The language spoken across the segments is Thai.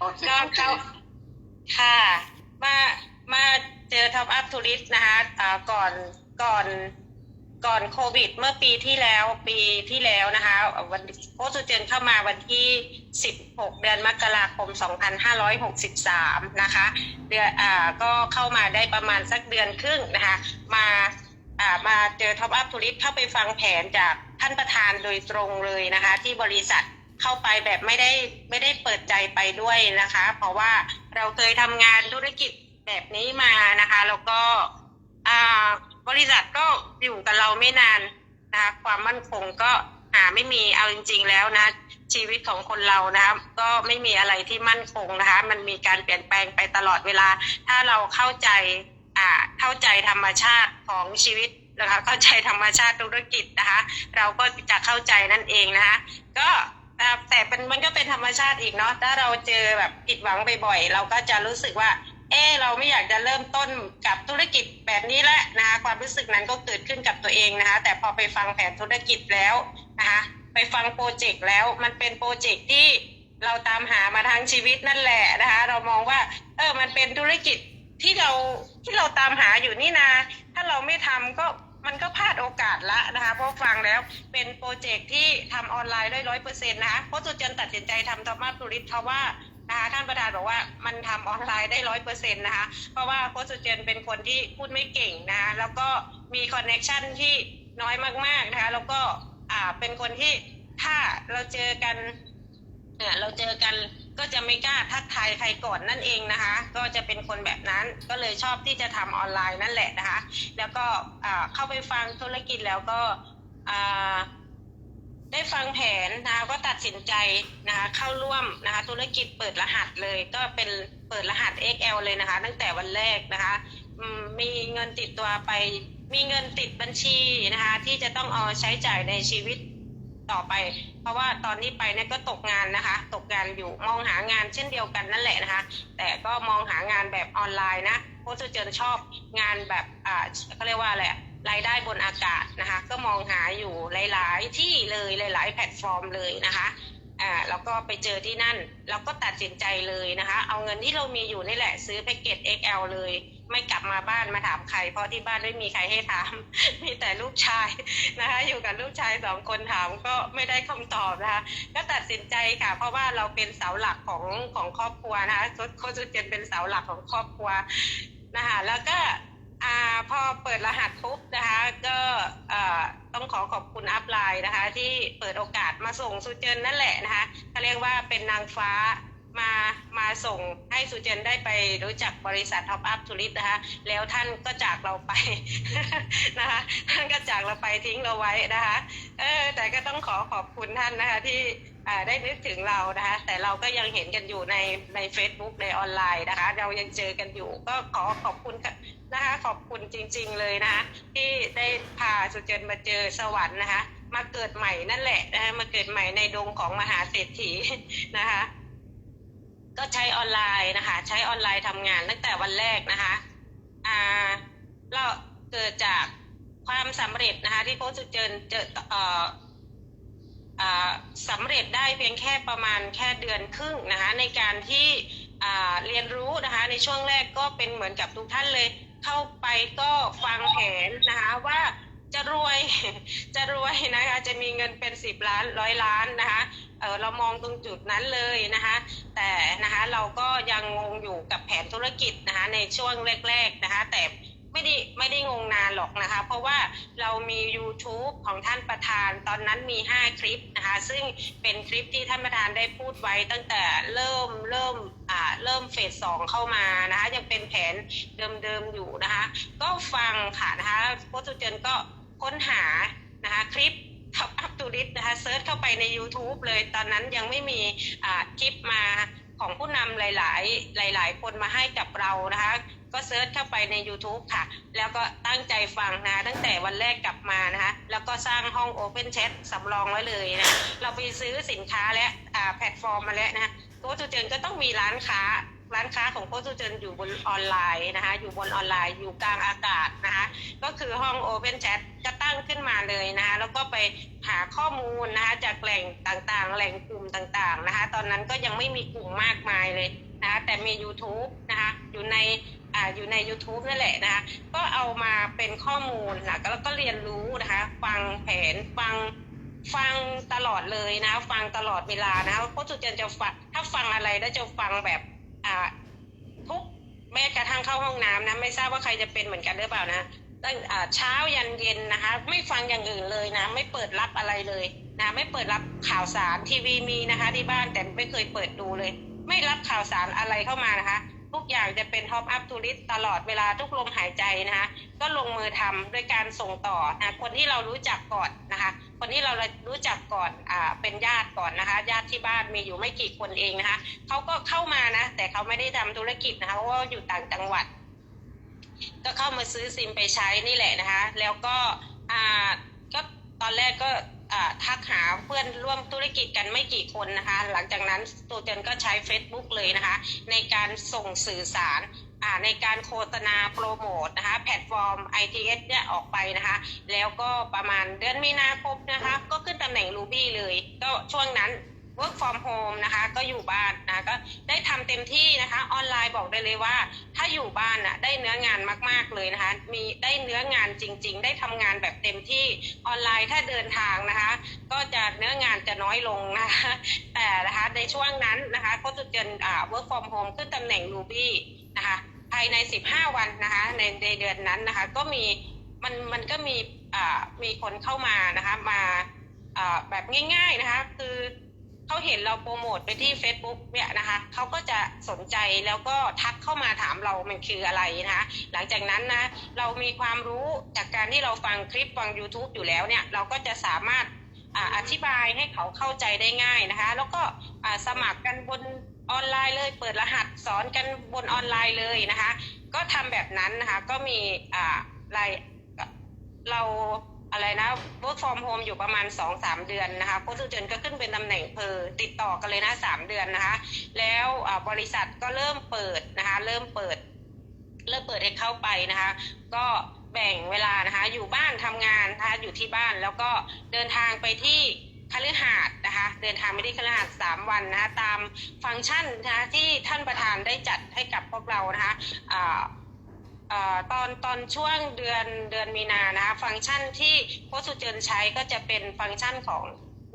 โอเคก็โอเคเข้าค่ะ มามาเจอท็อปอัพทูริสนะคะอ่าก่อนก่อนก่อนโควิด เมื่อปีที่แล้วปีที่แล้วนะคะ วันโคชูเจนเข้ามาวันที่ 16 เดือนมกราคม 2563 นะคะ เดือนอ่าก็เข้ามาได้ประมาณสักเดือนครึ่งนะคะ มาอ่ามาเจอท็อปอัพทูริสเข้าไปฟังแผนจากท่านประธานโดยตรงเลยนะคะ ที่บริษัท เข้าไปแบบไม่ได้ไม่ได้เปิดใจไปด้วยนะคะ เพราะว่าเราเคยทำงานธุรกิจแบบนี้มานะคะ แล้วก็บริษัทก็อยู่กับเราไม่นานนะคะความมั่นคงก็หาไม่มีเอาจริง ๆ แล้วนะ ชีวิตของคนเรานะคะก็ไม่มีอะไรที่มั่นคงนะคะ มันมีการเปลี่ยนแปลงไปตลอดเวลา ถ้าเราเข้าใจอ่าเข้าใจธรรมชาติของชีวิตนะคะเข้าใจธรรมชาติธุรกิจนะคะ เราก็จะเข้าใจนั่นเองนะคะ ก็ อ่แต่เป็นมันก็เป็นธรรมชาติอีกเนาะถ้าเราเจอแบบผิดหวังบ่อยๆเราก็จะรู้สึกว่า เออเราไม่อยากจะเริ่มต้นกับธุรกิจแบบนี้แล้วนะคะความรู้สึกนั้นก็เกิดขึ้นกับตัวเองนะคะ แต่พอไปฟังแผนธุรกิจแล้วนะคะไปฟังโปรเจกต์แล้วมันเป็นโปรเจกต์ที่เราตามหามาทั้งชีวิตนั่นแหละนะคะ เรามองว่า เออมันเป็นธุรกิจที่เราที่เราตามหาอยู่นี่นา ถ้าเราไม่ทำก็ มันก็พลาดโอกาสละนะคะเพราะฟังแล้วเป็นโปรเจกต์ที่ทำออนไลน์ได้ร้อยเปอร์เซ็นต์นะคะเพราะสุจันตัดสินใจทำทอมาตุริสเพราะว่านะคะท่านประธานบอกว่ามันทำออนไลน์ได้ร้อยเปอร์เซ็นต์นะคะเพราะว่าโค้ชสุเจนเป็นคนที่พูดไม่เก่งนะคะแล้วก็มีคอนเน็ชันที่น้อยมากๆนะคะแล้วก็อ่าเป็นคนที่ถ้าเราเจอกันเนี่ยเราเจอกัน ก็จะไม่กล้าทักทายใครก่อนนั่นเองนะคะ ก็จะเป็นคนแบบนั้นก็เลยชอบที่จะทำออนไลน์นั่นแหละนะคะ แล้วก็เข้าไปฟังธุรกิจแล้วก็ได้ฟังแผนนะคะก็ตัดสินใจนะคะเข้าร่วมนะคะธุรกิจเปิดรหัสเลย ก็เป็นเปิดรหัส XL เลยนะคะ ตั้งแต่วันแรกนะคะมีเงินติดตัวไป มีเงินติดบัญชีนะคะ ที่จะต้องเอาใช้จ่ายในชีวิต ต่อไป เพราะว่าตอนนี้ไปเนี่ยก็ตกงานนะคะ ตกงานอยู่มองหางานเช่นเดียวกันนั่นแหละนะคะ แต่ก็มองหางานแบบออนไลน์นะเพราะจะเจอชอบงานแบบอ่าเขาเรียกว่าอะไรอะรายได้บนอากาศนะคะ ก็มองหาอยู่หลาย ๆ ที่เลยหลาย ๆ แพลตฟอร์มเลยนะคะ อ่าแล้วก็ไปเจอที่นั่นเราก็ตัดสินใจเลยนะคะ เอาเงินที่เรามีอยู่นี่แหละ ซื้อแพ็กเกจ XL เลย ไม่กลับมาบ้านมาถามใคร เพราะที่บ้านไม่มีใครให้ถาม มีแต่ลูกชายนะคะ อยู่กับลูกชายสองคนถามก็ไม่ได้คำตอบนะคะ ก็ตัดสินใจค่ะ เพราะว่าเราเป็นเสาหลักของของครอบครัวนะคะโคจุเจนเป็นเสาหลักของครอบครัวนะคะแล้วก็ อ่าพอเปิดรหัสปุ๊บนะคะ ก็ต้องขอขอบคุณอัพไลน์นะคะ ที่เปิดโอกาสมาส่งสุเจนนั่นแหละนะคะเขาเรียกว่าเป็นนางฟ้ามามาส่งให้สุเจนได้ไปรู้จักบริษัทท็อปอัพทูริสนะคะ แล้วท่านก็จากเราไปนะคะ ท่านก็จากเราไปทิ้งเราไว้นะคะเออแต่ก็ต้องขอขอบคุณท่านนะคะที่ได้นึกถึงเรานะคะ แต่เราก็ยังเห็นกันอยู่ในใน Facebook ในออนไลน์นะคะ เรายังเจอกันอยู่ ก็ขอขอบคุณค่ะ นะคะขอบคุณจริง ๆเลยนะคะที่ได้พาสุเจนมาเจอสวรรค์นะคะมาเกิดใหม่นั่นแหละนะคะมาเกิดใหม่ในดงของมหาเศรษฐีนะคะ ก็ใช้ออนไลน์นะคะ ใช้ออนไลน์ทำงานตั้งแต่วันแรกนะคะอ่าเราเกิดจากความสำเร็จนะคะ ที่โค้ชสุเจนเจอเอ่ออ่าสำเร็จได้เพียงแค่ประมาณแค่เดือนครึ่งนะคะ ในการที่อ่าเรียนรู้นะคะ ในช่วงแรกก็เป็นเหมือนกับทุกท่านเลย เข้าไปก็ฟังแผนนะคะว่าจะรวยจะรวยนะคะจะมีเงินเป็นสิบล้านร้อยล้านนะคะเออเรามองตรงจุดนั้นเลยนะคะแต่นะคะเราก็ยังงงอยู่กับแผนธุรกิจนะคะในช่วงแรกๆนะคะแต่ ไม่ได้ไม่ได้งงนานหรอกนะคะ เพราะว่าเรามี YouTube ของท่านประธานตอนนั้นมี 5 คลิปนะคะ ซึ่งเป็นคลิปที่ท่านประธานได้พูดไว้ตั้งแต่เริ่มเริ่มอ่าเริ่มเฟสสองเข้ามานะคะ ยังเป็นแผนเดิมๆอยู่นะคะ ก็ฟังค่ะนะคะโค้ชสุเจนก็ค้นหานะคะคลิปท็อปอัพตูริสนะคะเซิร์ชเข้าไปใน YouTube เลยตอนนั้นยังไม่มีอ่าคลิปมาของผู้นำหลาย ๆ หลาย ๆ คนมาให้กับเรานะคะ ก็เซิร์ชเข้าไปใน YouTube ค่ะ แล้วก็ตั้งใจฟังนะ ตั้งแต่วันแรกกลับมานะคะ แล้วก็สร้างห้อง Open Chat สำรองไว้เลยนะ เราไปซื้อสินค้าและอ่าแพลตฟอร์มมาแล้วนะโกจูเจนก็ต้องมีร้านค้า ร้านค้าของโค้ชสุเจนอยู่บนออนไลน์นะคะ อยู่บนออนไลน์อยู่กลางอากาศนะคะ ก็คือห้อง Open Chat ก็ตั้งขึ้นมาเลยนะคะ แล้วก็ไปหาข้อมูลนะคะจากแหล่งต่างๆ แหล่งกลุ่มต่างๆนะคะ ตอนนั้นก็ยังไม่มีกลุ่มมากมายเลยนะคะแต่มี YouTube นะคะอยู่ใน อ่าอยู่ใน YouTube นั่นแหละนะคะก็เอามาเป็นข้อมูลนะแล้วก็เรียนรู้นะคะ ฟังแผนฟังฟังตลอดเลยนะ ฟังตลอดเวลานะคะโค้ชสุเจนจะฟังถ้าฟังอะไรแล้วจะฟังแบบอ่าทุกแม้กระทั่งเข้าห้องน้ำนะไม่ทราบว่าใครจะเป็นเหมือนกันหรือเปล่านะตั้งเช้ายันเย็นนะคะ ไม่ฟังอย่างอื่นเลยนะ ไม่เปิดรับอะไรเลยนะ ไม่เปิดรับข่าวสารทีวีมีนะคะ ที่บ้านแต่ไม่เคยเปิดดูเลย ไม่รับข่าวสารอะไรเข้ามานะคะ อย่างจะเป็นท็อปอัพทูริสตลอดเวลาทุกลมหายใจนะคะก็ลงมือทำด้วยการส่งต่อนะคนที่เรารู้จักก่อนนะคะคนที่เรารู้จักก่อนอ่าเป็นญาติก่อนนะคะ ญาติที่บ้านมีอยู่ไม่กี่คนเองนะคะเขาก็เข้ามานะแต่เขาไม่ได้ทำธุรกิจนะคะเพราะว่าอยู่ต่างจังหวัด ก็เข้ามาซื้อซิมไปใช้นี่แหละนะคะ แล้วก็อ่าก็ตอนแรกก็ ทักหาเพื่อนร่วมธุรกิจกันไม่กี่คนนะคะ หลังจากนั้นตัวเจนก็ใช้ Facebook เลยนะคะ ในการส่งสื่อสารในการโฆษณาโปรโมทนะคะ แพลตฟอร์ม ITS เนี่ยออกไปนะคะ แล้วก็ประมาณเดือนมีนาคมนะคะ ก็ขึ้นตำแหน่ง Ruby เลย ก็ช่วงนั้น work from home นะคะก็อยู่บ้านนะก็ได้ทำเต็มที่นะคะออนไลน์บอกได้เลยว่า ถ้าอยู่บ้านน่ะได้เนื้องานมาก ๆเลยนะคะมีได้เนื้องานจริง ๆ ได้ทำงานแบบเต็มที่ออนไลน์ถ้าเดินทางนะคะ ก็จะเนื้องานจะน้อยลงนะคะแต่นะคะในช่วงนั้นนะคะก็จะเจนอ่า work from home ขึ้นตำแหน่ง Ruby นะคะภายใน 15 วันนะคะในในเดือนนั้นนะคะก็มีมันมันก็มีอ่ามีคนเข้ามานะคะมาอ่าแบบง่าย ๆนะคะคือ เขาเห็นเราโปรโมทไปที่ Facebook เนี่ยนะคะเขาก็จะสนใจแล้วก็ทักเข้ามาถามเรามันคืออะไรนะคะหลังจากนั้นนะเรามีความรู้จากการที่เราฟังคลิปฟัง YouTube อยู่แล้วเนี่ยเราก็จะสามารถออธิบายให้เขาเข้าใจได้ง่ายนะคะ แล้วก็สมัครกันบนออนไลน์เลย เปิดรหัสสอนกันบนออนไลน์เลยนะคะ ก็ทำแบบนั้นนะคะก็มีอ่ารเรา อะไรนะ work from home อยู่ประมาณ 2-3 เดือนนะคะโค้ชเจนก็ขึ้นเป็นตำแหน่งเพอติดต่อกันเลยนะ3เดือนนะคะ แล้วบริษัทก็เริ่มเปิดนะคะ เริ่มเปิด เริ่มเปิดให้เข้าไปนะคะ ก็แบ่งเวลานะคะ อยู่บ้านทำงานนะคะอยู่ที่บ้านแล้วก็เดินทางไปที่คฤหาสน์นะคะ เดินทางไปที่คฤหาสน์สามวันนะคะ ตามฟังก์ชันนะคะที่ท่านประธานได้จัดให้กับพวกเรานะคะอ่า อตอนตอนช่วงเดือนเดือนมีนานะคะฟังก์ชันที่โค้ชสุเจนใช้ก็จะเป็นฟังก์ชันของ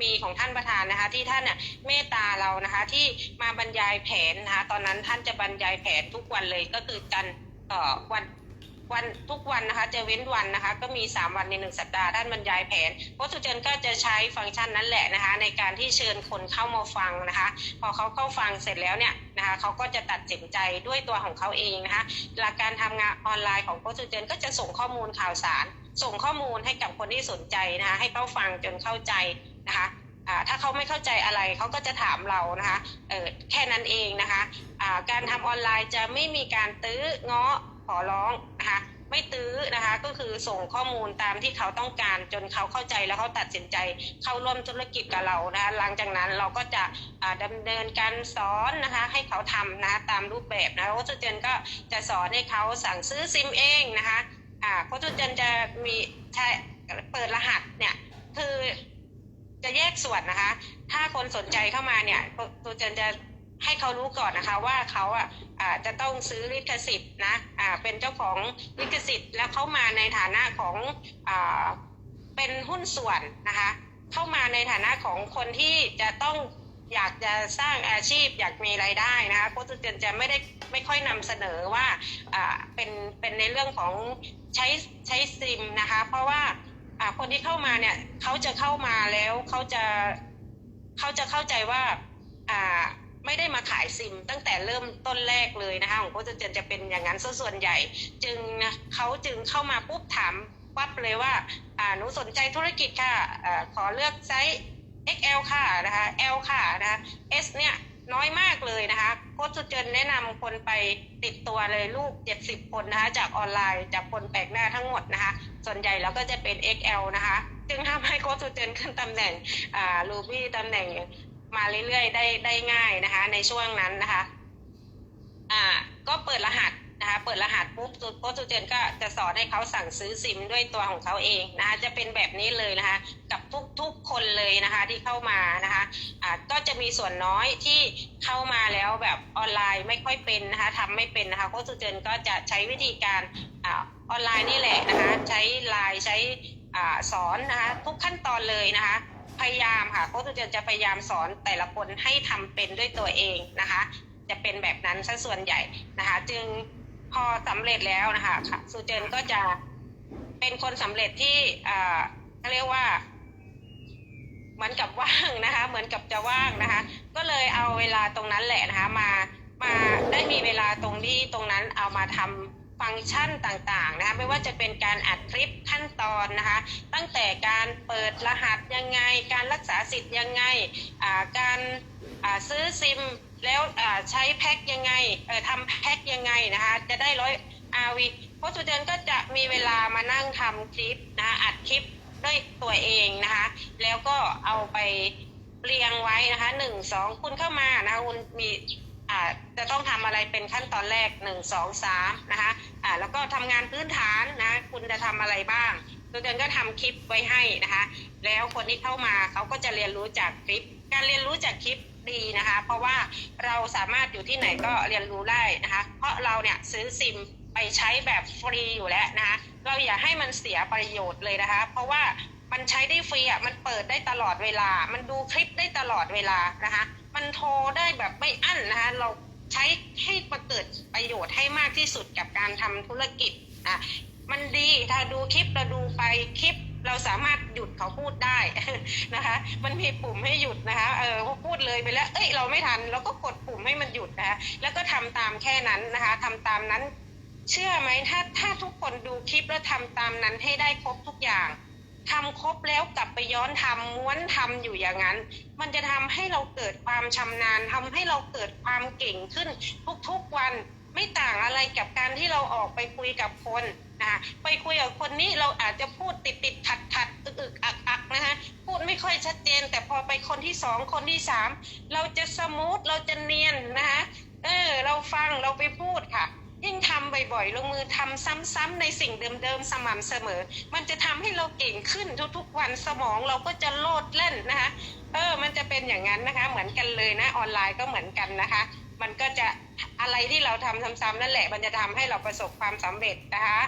มีของท่านประธานนะคะ ที่ท่านเนี่ยเมตตาเรานะคะ ที่มาบรรยายแผนนะคะ ตอนนั้นท่านจะบรรยายแผนทุกวันเลยก็คือจันทร์เอ่อวัน วันทุกวันนะคะจะเว้นวันนะคะ ก็มี 3 วันในหนึ่งสัปดาห์ท่านบรรยายแผนโค้ชสุเจนก็จะใช้ฟังก์ชันนั้นแหละนะคะ ในการที่เชิญคนเข้ามาฟังนะคะ พอเขาเข้าฟังเสร็จแล้วเนี่ยนะคะเขาก็จะตัดสินใจด้วยตัวของเขาเองนะคะหลักการทำงานออนไลน์ของโค้ชสุเจนก็จะส่งข้อมูลข่าวสาร ส่งข้อมูลให้กับคนที่สนใจนะคะให้เขาฟังจนเข้าใจนะคะถ้าเขาไม่เข้าใจอะไรเขาก็จะถามเรานะคะแค่นั้นเองนะคะการทำออนไลน์จะไม่มีการตื้อเงาะ ขอร้องนะคะไม่ตื้อนะคะก็คือส่งข้อมูลตามที่เขาต้องการจนเขาเข้าใจแล้วเขาตัดสินใจเข้าร่วมธุรกิจกับเรานะคะหลังจากนั้นเราก็จะอ่าดำเนินการสอนนะคะให้เขาทำนะะตามรูปแบบนะโค้ชเจนก็จะสอนให้เขาสั่งซื้อซิมเองนะคะอ่าโค้ชเจนจะมีใช้เปิดรหัสเนี่ยคือจะแยกส่วนนะคะ ถ้าคนสนใจเข้ามาเนี่ยตัวเจนจะ ให้เขารู้ก่อนนะคะว่าเขาอะจะต้องซื้อลิขสิทธิ์นะอ่าเป็นเจ้าของลิขสิทธิ์ แล้วเข้ามาในฐานะของอ่าเป็นหุ้นส่วนนะคะเข้ามาในฐานะของคนที่จะต้องอยากจะสร้างอาชีพอยากมีรายได้นะคะโค้ชเจนจะไม่ได้ไม่ค่อยนำเสนอว่าอ่าเป็นเป็นในเรื่องของใช้ใช้ซิมนะคะ เพราะว่าอ่าคนที่เข้ามาเนี่ยเขาจะเข้ามาแล้วเขาจะเขาจะเข้าใจว่าอ่า ไม่ได้มาขายซิมตั้งแต่เริ่มต้นแรกเลยนะคะของโค้ชเจนจะเป็นอย่างนั้นส่วนใหญ่ จึงนะเขาจึงเข้ามาปุ๊บถามปั๊บเลยว่าอ่าหนูสนใจธุรกิจค่ะอ่าขอเลือกไซส์ XL ค่ะนะคะ L ค่ะนะคะ S เนี่ยน้อยมากเลยนะคะโค้ชเจนแนะนำคนไปติดตัวเลยลูก 70 คนนะคะจากออนไลน์จากคนแปลกหน้าทั้งหมดนะคะ ส่วนใหญ่แล้วก็จะเป็น XL นะคะ จึงทำให้โค้ชเจนขึ้นตำแหน่งอ่าลูบี้ตำแหน่ง มาเรื่อยๆได้ได้ง่ายนะคะ ในช่วงนั้นนะคะ อ่า ก็เปิดรหัสนะคะ เปิดรหัสปุ๊บโค้ชสุเจนก็จะสอนให้เขาสั่งซื้อซิมด้วยตัวของเขาเองนะคะ จะเป็นแบบนี้เลยนะคะ กับทุกๆคนเลยนะคะที่เข้ามานะคะอ่าก็จะมีส่วนน้อยที่เข้ามาแล้วแบบออนไลน์ไม่ค่อยเป็นนะคะทำไม่เป็นนะคะโค้ชสุเจนก็จะใช้วิธีการอ่าออนไลน์นี่แหละนะคะ ใช้ไลน์ใช้อ่าสอนนะคะ ทุกขั้นตอนเลยนะคะ ยายามค่ะโค้ชสุเจนจะพยายามสอนแต่ละคนให้ทำเป็นด้วยตัวเองนะคะ จะเป็นแบบนั้นซะส่วนใหญ่นะคะ จึงพอสำเร็จแล้วนะคะค่ะสุเจนก็จะเป็นคนสำเร็จที่อ่าเขาเรียกว่าเหมือนกับว่างนะคะ เหมือนกับจะว่างนะคะ ก็เลยเอาเวลาตรงนั้นแหละนะคะ มามาได้มีเวลาตรงที่ตรงนั้นเอามาทำ ฟังก์ชันต่างๆนะคะไม่ว่าจะเป็นการอัดคลิปขั้นตอนนะคะตั้งแต่การเปิดรหัสยังไง การรักษาสิทธิ์ยังไงการาซื้อซิมแล้วใช้แพ็คยังไงทำแพ็คยังไงนะคะจะได้ร้อยอาวีเพราะสุเดนก็จะมีเวลามานั่งทำคลิปนะะอัดคลิปด้วยตัวเองนะคะแล้วก็เอาไปเรียงไว้นะคะหนึ่งสองคุณเข้ามานะคะคุณมี จะต้องทำอะไรเป็นขั้นตอนแรกหนึ่งสองสามนะคะอ่าแล้วก็ทำงานพื้นฐานนะ คุณจะทำอะไรบ้างตัวเดนก็ทำคลิปไว้ให้นะคะ แล้วคนที่เข้ามาเขาก็จะเรียนรู้จากคลิป การเรียนรู้จากคลิปดีนะคะ เพราะว่าเราสามารถอยู่ที่ไหนก็เรียนรู้ได้นะคะ เพราะเราเนี่ยซื้อซิมไปใช้แบบฟรีอยู่แล้วนะคะ เราอย่าให้มันเสียประโยชน์เลยนะคะ เพราะว่ามันใช้ได้ฟรีอะ มันเปิดได้ตลอดเวลา มันดูคลิปได้ตลอดเวลานะคะ มันโทรได้แบบไม่อั้นนะคะ ใช้ให้มาเกิดประโยชน์ให้มากที่สุดกับการทำธุรกิจนะมันดีถ้าดูคลิปเราดูไปคลิปเราสามารถหยุดเขาพูดได้นะคะ มันมีปุ่มให้หยุดนะคะเออพูดเลยไปแล้ว เอ้ยเราไม่ทันเราก็กดปุ่มให้มันหยุดนะคะแล้วก็ทำตามแค่นั้นนะคะทำตามนั้น เชื่อไหมถ้าถ้าทุกคนดูคลิปแล้วทำตามนั้นให้ได้ครบทุกอย่าง ทำครบแล้วกลับไปย้อนทำม้วนทำอยู่อย่างนั้น มันจะทำให้เราเกิดความชำนาญทำให้เราเกิดความเก่งขึ้นทุกๆวันไม่ต่างอะไรกับการที่เราออกไปคุยกับคนนะไปคุยกับคนนี้เราอาจจะพูดติดติดขัดขัดอึกอึกอักอักนะคะพูดไม่ค่อยชัดเจน แต่พอไปคนที่สองคนที่สามเราจะสมูทเราจะเนียนนะคะเออเราฟังเราไปพูดค่ะ ยิ่งทำบ่อยๆ ลงมือทำซ้ำๆในสิ่งเดิมๆ สม่ำเสมอ มันจะทำให้เราเก่งขึ้นทุกๆ วันสมองเราก็จะโลดเล่นนะคะ เออ มันจะเป็นอย่างนั้นนะคะ เหมือนกันเลยนะออนไลน์ก็เหมือนกันนะคะ มันก็จะอะไรที่เราทำซ้ำๆนั่นแหละ มันจะทำให้เราประสบความสำเร็จนะคะ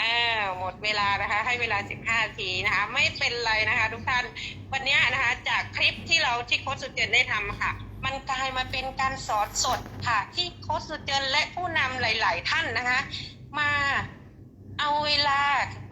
อ่าหมดเวลานะคะ ให้เวลา 15นาทีนะคะ ไม่เป็นไรนะคะ ทุกท่าน วันนี้นะคะ จากคลิปที่เราที่โค้ชสุดเจนได้ทำค่ะ มันกลายมาเป็นการสอนสดค่ะที่โค้ชสเจนและผู้นำหลาย ๆ ท่านนะคะ มาเอาเวลา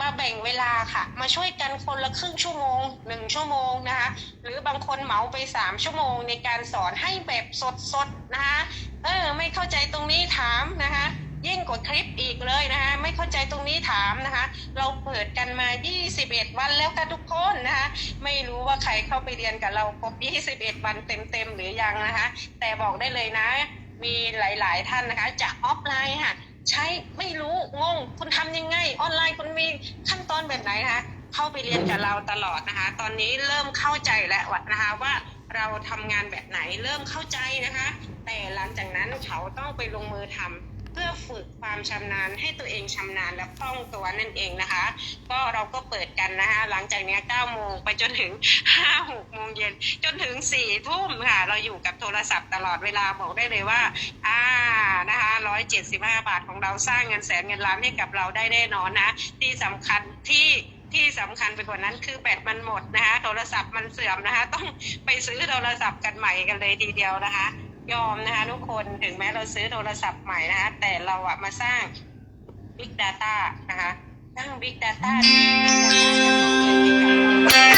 มาแบ่งเวลาค่ะ มาช่วยกันคนละครึ่งชั่วโมงหนึ่งชั่วโมงนะคะหรือบางคนเหมาไปสามชั่วโมงในการสอนให้แบบสดๆนะคะเออ ไม่เข้าใจตรงนี้ถามนะคะ ยิ่งกว่าคลิปอีกเลยนะคะไม่เข้าใจตรงนี้ถามนะคะ เราเปิดกันมา 21 วันแล้วค่ะทุกคนนะคะไม่รู้ว่าใครเข้าไปเรียนกับเราครบ 21 วันเต็มๆหรือยังนะคะ แต่บอกได้เลยนะ มีหลายๆท่านนะคะจากออฟไลน์ค่ะ ใช้ไม่รู้งงคุณทำยังไง ออนไลน์คุณมีขั้นตอนแบบไหนนะคะเข้าไปเรียนกับเราตลอดนะคะ ตอนนี้เริ่มเข้าใจแล้วนะคะว่าเราทำงานแบบไหนเริ่มเข้าใจนะคะ แต่หลังจากนั้นเขาต้องไปลงมือทำ ฝึกความชำนาญให้ตัวเองชำนาญและคล่องตัวนั่นเองนะคะ ก็เราก็เปิดกันนะคะหลังจากนี้9โมงไปจนถึง5 6โมงเย็นจนถึง4ทุ่มค่ะ เราอยู่กับโทรศัพท์ตลอดเวลาบอกได้เลยว่าอ่านะคะ175 บาทของเราสร้างเงินแสนเงินล้านให้กับเราได้แน่นอนนะที่สำคัญที่ที่สำคัญไปกว่านั้นคือแบตมันหมดนะคะโทรศัพท์มันเสื่อมนะคะ ต้องไปซื้อโทรศัพท์กันใหม่กันเลยทีเดียวนะคะ ยอมนะคะทุกคนถึงแม้เราซื้อโทรศัพท์ใหม่นะคะ แต่เราอะมาสร้าง Big Data นะคะสร้าง Big Data ที่